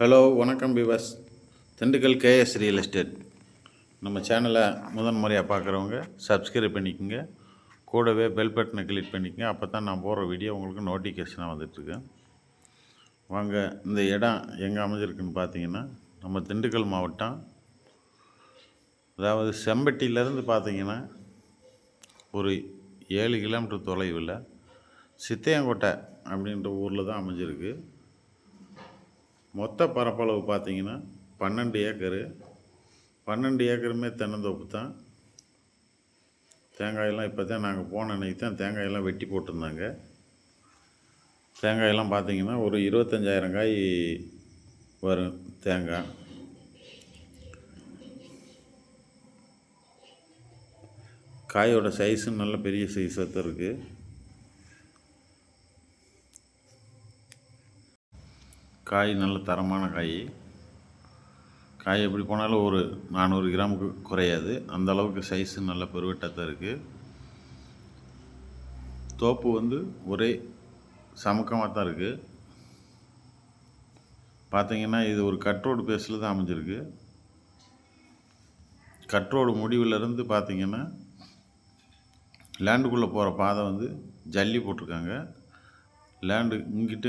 Hello வணக்கம் பிவாஸ் Dindigul KS real estate. நம்ம சேனலை முதன் முறையாக பார்க்குறவங்க சப்ஸ்கிரைப் பண்ணிக்கோங்க. கூடவே பெல் பட்டனை கிளிக் பண்ணிக்கோங்க. அப்போ தான் நான் போடுற வீடியோ உங்களுக்கு நோட்டிஃபிகேஷனாக வந்துட்டுருக்கு. வாங்க இந்த இடம் எங்கே அமைஞ்சிருக்குன்னு பார்த்தீங்கன்னா நம்ம திண்டுக்கல் மாவட்டம். அதாவது செம்பட்டியிலேருந்து பார்த்தீங்கன்னா ஒரு ஏழு கிலோமீட்டர் தொலைவில் சித்தையங்கோட்டை அப்படின்ற ஊரில் தான் அமைஞ்சிருக்கு. மொத்த பரப்பளவு பார்த்தீங்கன்னா பன்னெண்டு ஏக்கரு. பன்னெண்டு ஏக்கருமே தென்னந்தோப்பு தான். தேங்காயெல்லாம் இப்போ தான் நாங்கள் போன அன்னைக்கு தான் தேங்காயெல்லாம் வெட்டி போட்டிருந்தாங்க. தேங்காயெல்லாம் பார்த்திங்கன்னா ஒரு இருபத்தஞ்சாயிரம் காய் வரும் தேங்காய். காயோட சைஸும் நல்ல பெரிய சைஸாக தான் இருக்குது காய் நல்ல தரமான காய். காய் எப்படி போனாலும் ஒரு நானூறு கிராமுக்கு குறையாது. அந்த அளவுக்கு சைஸு நல்ல பெருவெட்டாக தான் இருக்குது தோப்பு வந்து ஒரே சமக்கமாக தான் இருக்குது பார்த்திங்கன்னா இது ஒரு கட்ரோடு பேஸில் தான் அமைஞ்சிருக்கு. கட்ரோடு முடிவிலிருந்து பார்த்திங்கன்னா லேண்டுக்குள்ளே போகிற பாதை வந்து ஜல்லி போட்டிருக்காங்க. லேண்டு இங்கிட்ட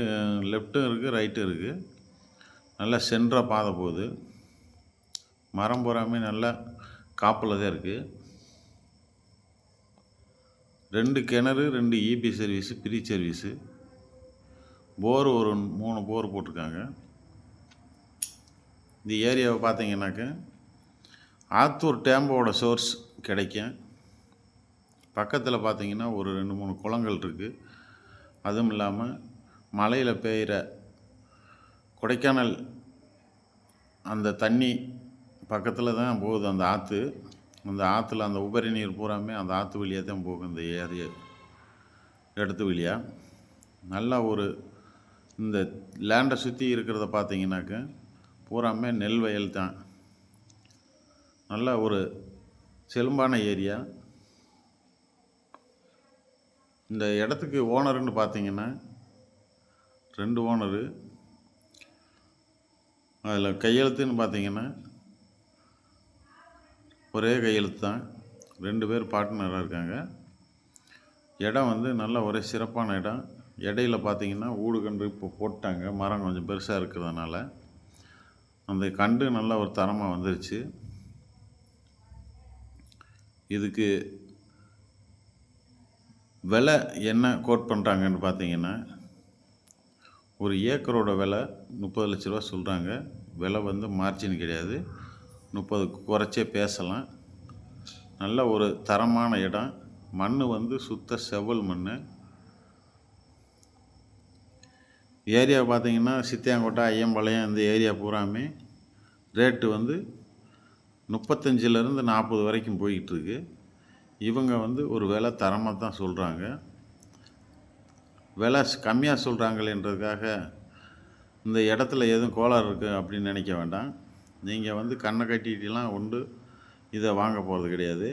லெஃப்ட்டும் இருக்குது ரைட்டும் இருக்குது நல்லா சென்ட்ராக பாதை போகுது. மரம் பூராமே நல்லா காப்பில் தான் இருக்குது ரெண்டு கிணறு ரெண்டு EB service free service bore ஒரு மூணு போர் போட்டிருக்காங்க. இந்த ஏரியாவை பார்த்தீங்கன்னாக்க ஆத்தூர் டேம்போட சோர்ஸ் கிடைக்கும். பக்கத்தில் பார்த்தீங்கன்னா ஒரு ரெண்டு மூணு குளங்கள் இருக்குது அதுவும் இல்லாமல் மலையில் பெய்கிற கொடைக்கானல் அந்த தண்ணி பக்கத்தில் தான் போகுது. அந்த ஆற்று அந்த ஆற்றுல அந்த உபரி நீர் பூராமே அந்த ஆற்று வழியாக தான் போகும். இந்த ஏரிய இடத்து வழியாக நல்லா ஒரு இந்த லேண்டை சுற்றி இருக்கிறத பார்த்தீங்கன்னாக்க பூராமே நெல் வயல் தான். நல்ல ஒரு செலும்பான ஏரியா. இந்த இடத்துக்கு ஓனருன்னு பார்த்தீங்கன்னா ரெண்டு ஓனரு. அதில் கையெழுத்துன்னு பார்த்தீங்கன்னா ஒரே கையெழுத்து தான். ரெண்டு பேர் பார்ட்னராக இருக்காங்க. இடம் வந்து நல்ல ஒரே சிறப்பான இடம். இடையில பார்த்தீங்கன்னா ஊடு கன்று இப்போ போட்டாங்க. மரம் கொஞ்சம் பெருசாக இருக்கிறதுனால. அந்த கண்டு நல்ல ஒரு தரமாக வந்துருச்சு. இதுக்கு விலை என்ன கோட் பண்ணுறாங்கன்னு பார்த்தீங்கன்னா ஒரு ஏக்கரோட விலை முப்பது லட்ச ரூபா சொல்கிறாங்க விலை வந்து மார்ஜின் கிடையாது. முப்பது குறைச்சே பேசலாம். நல்ல ஒரு தரமான இடம். மண் வந்து சுத்த செவ்வல் மண் ஏரியா பார்த்திங்கன்னா சித்தியாங்கோட்டை ஐயம்பாளையம் இந்த ஏரியா பூராமே ரேட்டு வந்து முப்பத்தஞ்சிலேருந்து நாற்பது வரைக்கும் போய்கிட்டுருக்கு இவங்க வந்து ஒரு விலை தரமாக தான் சொல்கிறாங்க விலை கம்மியாக சொல்கிறாங்களேன்றதுக்காக இந்த இடத்துல எதுவும் கோளாறு இருக்குது அப்படின்னு நினைக்க வேண்டாம். நீங்கள் வந்து கண்ணை கட்டிட்டுலாம் உண்டு. இதை வாங்க போகிறது கிடையாது.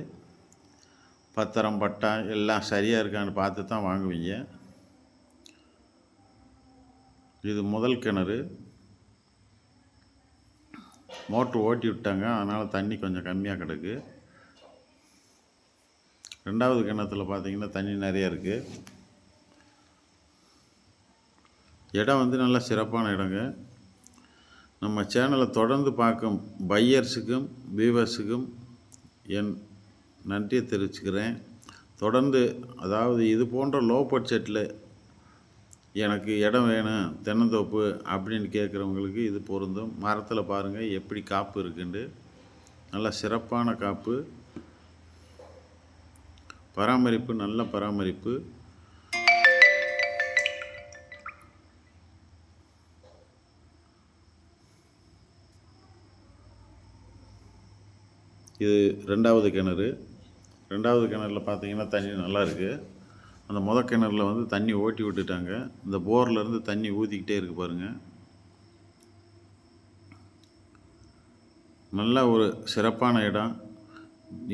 பத்திரம் பட்டா எல்லாம் சரியாக இருக்கான்னு பார்த்து தான் வாங்குவீங்க. இது முதல் கிணறு. மோட்ரு ஓட்டி விட்டாங்க. அதனால் தண்ணி கொஞ்சம் கம்மியாக கிடக்கு. ரெண்டாவது கிணத்துல பார்த்தீங்கன்னா தண்ணி நிறைய இருக்குது இடம் வந்து நல்லா சிறப்பான இடங்க. நம்ம சேனலை தொடர்ந்து பார்க்கும் பையர்ஸுக்கும் வியூவர்ஸுக்கும் என் நன்றியை தெரிவிச்சுக்கிறேன். தொடர்ந்து அதாவது இது போன்ற லோ பட்ஜெட்டில் எனக்கு இடம் வேணும் தென்னந்தோப்பு அப்படின்னு கேட்குறவங்களுக்கு இது பொருந்தும். மரத்தில் பாருங்கள் எப்படி காப்பு இருக்குண்டு நல்லா சிறப்பான காப்பு. பராமரிப்பு நல்ல பராமரிப்பு. இது ரெண்டாவது கிணறு. ரெண்டாவது கிணறுல பார்த்தீங்கன்னா தண்ணி நல்லா இருக்குது அந்த முத கிணறுல வந்து தண்ணி ஓட்டி விட்டுட்டாங்க. இந்த போர்லேருந்து தண்ணி ஊற்றிக்கிட்டே இருக்கு பாருங்கள் நல்ல ஒரு சிறப்பான இடம்.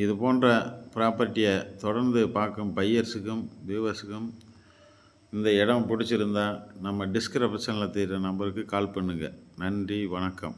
இது போன்ற ப்ராப்பர்ட்டியை தொடர்ந்து பார்க்கும் பையர்ஸுக்கும் வியூவர்ஸுக்கும் இந்த இடம் பிடிச்சிருந்தா நம்ம டிஸ்கிரிப்ஷனில் தெரிகிற நம்பருக்கு கால் பண்ணுங்கள் நன்றி வணக்கம்.